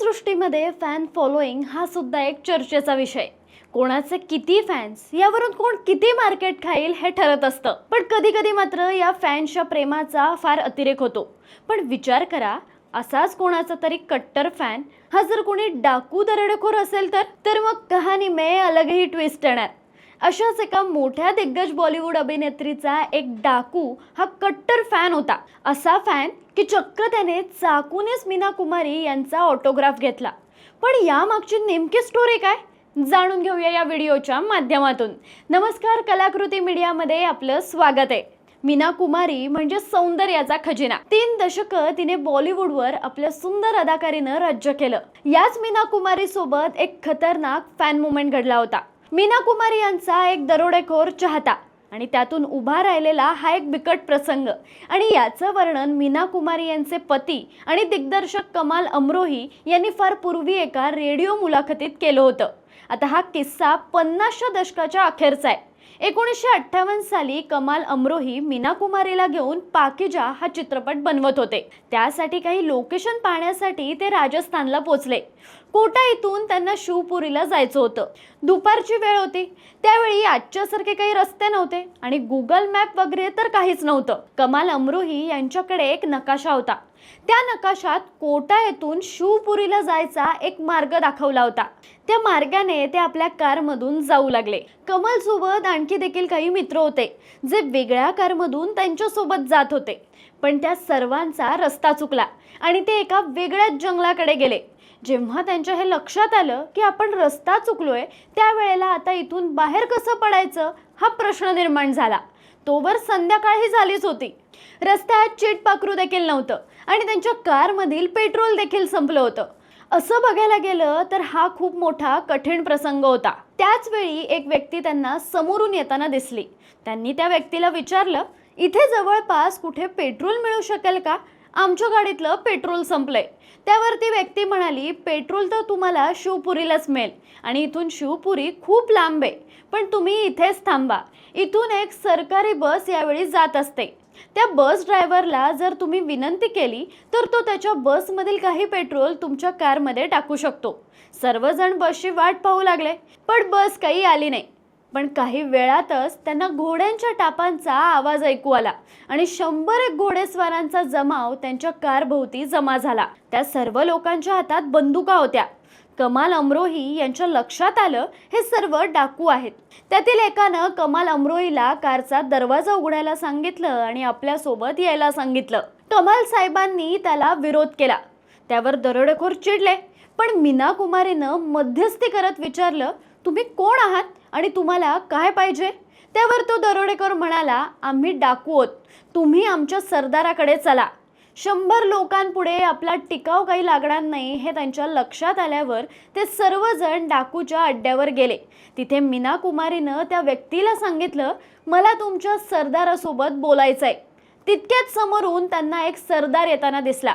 सिनेसृष्टीमध्ये fan following हा सुद्धा एक चर्चेचा विषय. कोणाचे किती फॅन्स यावरून कोण किती मार्केट खाईल हे ठरत असतं. पण कधी कधी मात्र या फॅन्सच्या प्रेमाचा फार अतिरेक होतो. पण विचार करा असाच कोणाचा तरी कट्टर फॅन हा जर कोणी डाकू दरडखोर असेल तर तर मग कहाणी मे अलगही ट्विस्ट येणार. अशाच एका मोठ्या दिग्गज बॉलिवूड अभिनेत्रीचा एक डाकू हा कट्टर फॅन होता. असा फॅन की चक्क त्याने चाकूनेच मीना कुमारी यांचा ऑटोग्राफ घेतला. पण यामागची नेमकी स्टोरी काय? जाणून घेऊया या व्हिडिओच्या माध्यमातून. नमस्कार कलाकृती मीडियामध्ये आपलं स्वागत आहे. मीना कुमारी म्हणजे सौंदर्याचा खजिना. तीन दशकं तिने बॉलिवूडवर आपल्या सुंदर अदाकारीनं राज्य केलं. याच मीना कुमारी सोबत एक खतरनाक फॅन मुमेंट घडला होता. मीना कुमारी यांचा एक दरोडेखोर चाहता आणि त्यातून उभा राहिलेला हा एक बिकट प्रसंग. आणि याचं वर्णन मीना कुमारी यांचे पती आणि दिग्दर्शक कमाल अमरोही यांनी फार पूर्वी एका रेडिओ मुलाखतीत केलं होतं. आता हा किस्सा पन्नासच्या दशकाच्या अखेरचा आहे. एकोणीसशे अठ्ठावन्न साली कमाल अमरोही मीना कुमारीला घेऊन पाकिजा हा चित्रपट बनवत होते. त्यासाठी काही लोकेशन पाहण्यासाठी ते राजस्थानला पोचले. कोटा इथून त्यांना शिवपुरीला जायचं होतं. दुपारची वेळ होती. त्यावेळी आजच्यासारखे काही रस्ते नव्हते आणि गुगल मॅप वगैरे तर काहीच नव्हतं. कमाल अमरोही यांच्याकडे एक नकाशा होता. त्या नकाशात कोटा येथून शिवपुरीला जायचा एक मार्ग दाखवला होता. त्या मार्गाने ते आपल्या कारमधून जाऊ लागले. कमल सोबत आणखी देखील काही मित्र होते जे वेगळ्या कारमधून त्यांच्यासोबत जात होते. पण त्या सर्वांचा रस्ता चुकला आणि ते एका वेगळ्याच जंगलाकडे गेले. जेव्हा त्यांच्या हे लक्षात आलं की आपण रस्ता चुकलोय त्यावेळेला आता इथून बाहेर कसं पडायचं हा प्रश्न निर्माण झाला. तोवर संध्याकाळही झालीच होती. रस्त्यात चीट पाखरू देखील नव्हतं आणि त्यांच्या कारमधील पेट्रोल देखील संपलं होतं. असं बघायला गेलं तर हा खूप मोठा कठीण प्रसंग होता. त्याच वेळी एक व्यक्ती त्यांना समोरून येताना दिसली. त्यांनी त्या व्यक्तीला विचारलं इथे जवळपास कुठे पेट्रोल मिळू शकेल का? आमच्या गाडीतलं पेट्रोल संपलंय. त्यावर ती व्यक्ती म्हणाली पेट्रोल तर तुम्हाला शिवपुरीलाच मिळेल आणि इथून शिवपुरी खूप लांब आहे. पण तुम्ही इथेच थांबा. इथून एक सरकारी बस यावेळी जात असते. त्या बस ड्रायव्हरला जर तुम्ही विनंती केली तर तो त्याच्या बसमधील काही पेट्रोल तुमच्या कारमध्ये टाकू शकतो. सर्वजण बसची वाट पाहू लागले पण बस काही आली नाही. पण काही वेळातच त्यांना घोड्यांच्या टापांचा आवाज ऐकू आला आणि शंभर एक घोडेस्वारांचा जमाव त्यांच्या कारभोवती जमा झाला. त्या सर्व लोकांच्या हातात बंदुका होत्या. कमाल अमरोही यांच्या लक्षात आलं हे सर्व डाकू आहेत. त्यातील एकानं कमाल अमरोहीला कारचा दरवाजा उघडायला सांगितलं आणि आपल्यासोबत यायला सांगितलं. कमाल साहेबांनी त्याला विरोध केला. त्यावर दरोडेखोर चिडले. पण मीना कुमारीनं मध्यस्थी करत विचारलं तुम्ही कोण आहात आणि तुम्हाला काय पाहिजे? त्यावर तो दरोडेखोर म्हणाला आम्ही डाकू आहोत. तुम्ही आमच्या सरदाराकडे चला. शंभर लोकांपुढे आपला टिकाव काही लागणार नाही हे त्यांच्या लक्षात आल्यावर ते सर्वजण डाकूच्या अड्ड्यावर गेले. तिथे मीना कुमारीनं त्या व्यक्तीला सांगितलं मला तुमच्या सरदारासोबत बोलायचं आहे तितक्याच समोरून त्यांना एक सरदार येताना दिसला.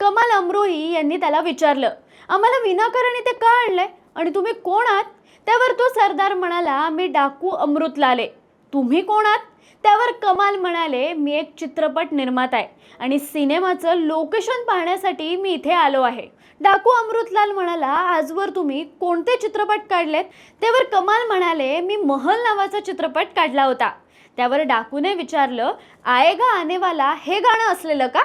कमाल अमरोही यांनी त्याला विचारलं आम्हाला विनाकारण इथे का आणलंय? आणि तुम्ही कोण आहात? त्यावर तो सरदार म्हणाला मी डाकू अमृतला आले तुम्ही कोण आहात? त्यावर कमाल म्हणाले मी एक चित्रपट निर्माता आहे आणि सिनेमाचं लोकेशन पाहण्यासाठी मी इथे आलो आहे. डाकू अमृतलाल म्हणाला आजवर तुम्ही कोणते चित्रपट काढलेत? त्यावर कमाल म्हणाले मी महल नावाचा चित्रपट काढला होता. त्यावर डाकूने विचारलं आएगा आनेवाला हे गाणं असलेलं का?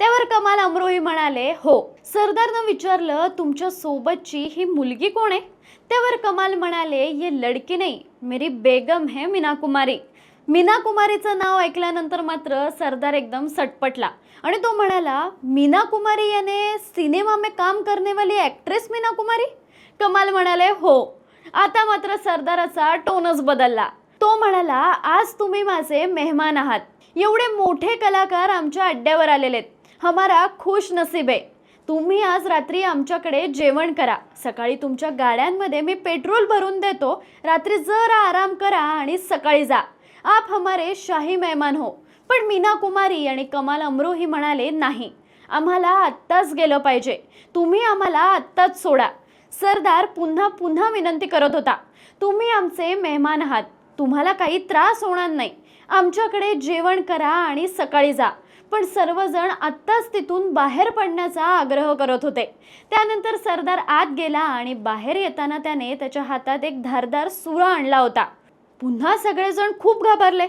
त्यावर कमाल अमरोही म्हणाले हो सरदारनं विचारलं तुमच्या सोबतची ही मुलगी कोण आहे? त्यावर कमाल म्हणाले ये लडकी नाही मेरी बेगम है मीना कुमारी मीना कुमारीचं नाव ऐकल्यानंतर मात्र सरदार एकदम सटपटला आणि तो म्हणाला मीना कुमारी याने सिनेमा में काम करने वाली ॲक्ट्रेस मीना कुमारी कमाल म्हणाले हो. आता मात्र सरदाराचा टोनच बदलला. तो म्हणाला आज तुम्ही माझे मेहमान आहात. एवढे मोठे कलाकार आमच्या अड्ड्यावर आलेले आहेत हमारा खुश नसीब आहे. तुम्ही आज रात्री आमच्याकडे जेवण करा. सकाळी तुमच्या गाड्यांमध्ये मी पेट्रोल भरून देतो. रात्री जरा आराम करा आणि सकाळी जा. आप हमारे शाही मेहमान हो. पण मीना कुमारी आणि कमाल अमरोही म्हणाले नाही. आम्हाला आत्ताच गेलं पाहिजे. तुम्ही आम्हाला आत्ताच सोडा. सरदार पुन्हा पुन्हा विनंती करत होता. तुम्ही आमचे मेहमान आहात. तुम्हाला काही त्रास होणार नाही. आमच्याकडे जेवण करा आणि सकाळी जा. पण सर्वजण आत्ताच तिथून बाहेर पडण्याचा आग्रह करत होते. त्यानंतर सरदार आत गेला आणि बाहेर येताना त्याने त्याच्या हातात एक धारदार सुरा आणला होता. पुन्हा सगळेजण खूप घाबरले.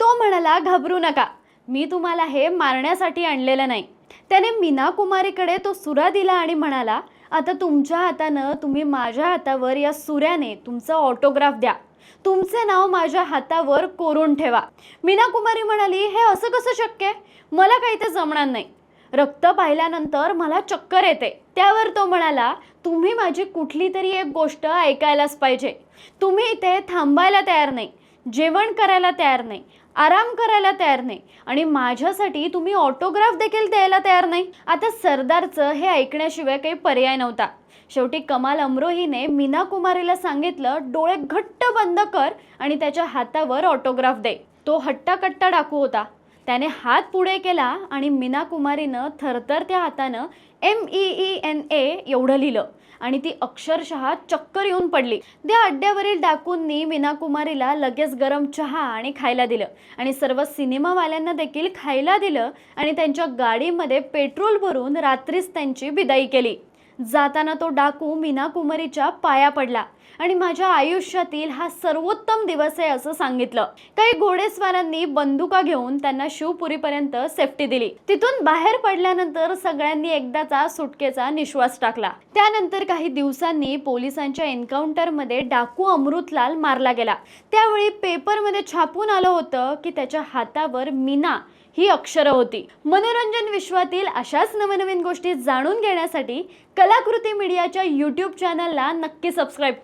तो म्हणाला घाबरू नका. मी तुम्हाला हे मारण्यासाठी आणलेलं नाही. त्याने मीना कुमारीकडे तो सुरा दिला आणि म्हणाला आता तुमच्या हातानं तुम्ही माझ्या हातावर या सुऱ्याने तुमचं ऑटोग्राफ द्या. तुमचे नाव माझ्या हातावर कोरून ठेवा. मीना कुमारी म्हणाली हे असं कसं शक्य आहे? मला काही ते जमणार नाही. रक्त पाहिल्यानंतर मला चक्कर येते. त्यावर तो म्हणाला तुम्ही माझी कुठली तरी एक गोष्ट ऐकायलाच पाहिजे. तुम्ही इथे थांबायला तयार नाही. जेवण करायला तयार नाही. आराम करायला तयार नाही. आणि माझ्यासाठी तुम्ही ऑटोग्राफ देखील द्यायला तयार नाही. आता सरदारचं हे ऐकण्याशिवाय काही पर्याय नव्हता. शेवटी कमाल अमरोहीने मीना कुमारीला सांगितलं डोळे घट्ट बंद कर आणि त्याच्या हातावर ऑटोग्राफ दे. तो हट्टाकट्टा डाकू होता. त्याने हात पुढे केला आणि मीना कुमारीनं थरथरत्या हातानं M E E N A एवढं लिहिलं. आणि ती अक्षरशः चक्कर येऊन पडली. त्या अड्ड्यावरील डाकूंनी मीना कुमारीला लगेच गरम चहा आणि खायला दिलं. आणि सर्व सिनेमावाल्यांना देखील खायला दिलं आणि त्यांच्या गाडीमध्ये पेट्रोल भरून रात्रीच त्यांची बिदाई केली. जाताना तो डाकू मीना कुमारीच्या पाया पडला. आणि माझ्या आयुष्यातील हा सर्वोत्तम दिवस आहे असं सांगितलं. काही घोडेस्वारांनी बंदुका घेऊन त्यांना शिवपुरीपर्यंत सेफ्टी दिली. तिथून बाहेर पडल्यानंतर सगळ्यांनी एकदाचा सुटकेचा निश्वास टाकला. त्यानंतर काही दिवसांनी पोलिसांच्या एन्काउंटरमध्ये डाकू अमृतलाल मारला गेला. त्यावेळी पेपरमध्ये छापून आलं होतं की त्याच्या हातावर मीना ही अक्षरं होती. मनोरंजन विश्वातील अशाच नवनवीन गोष्टी जाणून घेण्यासाठी कलाकृती मीडियाच्या यूट्यूब चॅनलला नक्की सबस्क्राईब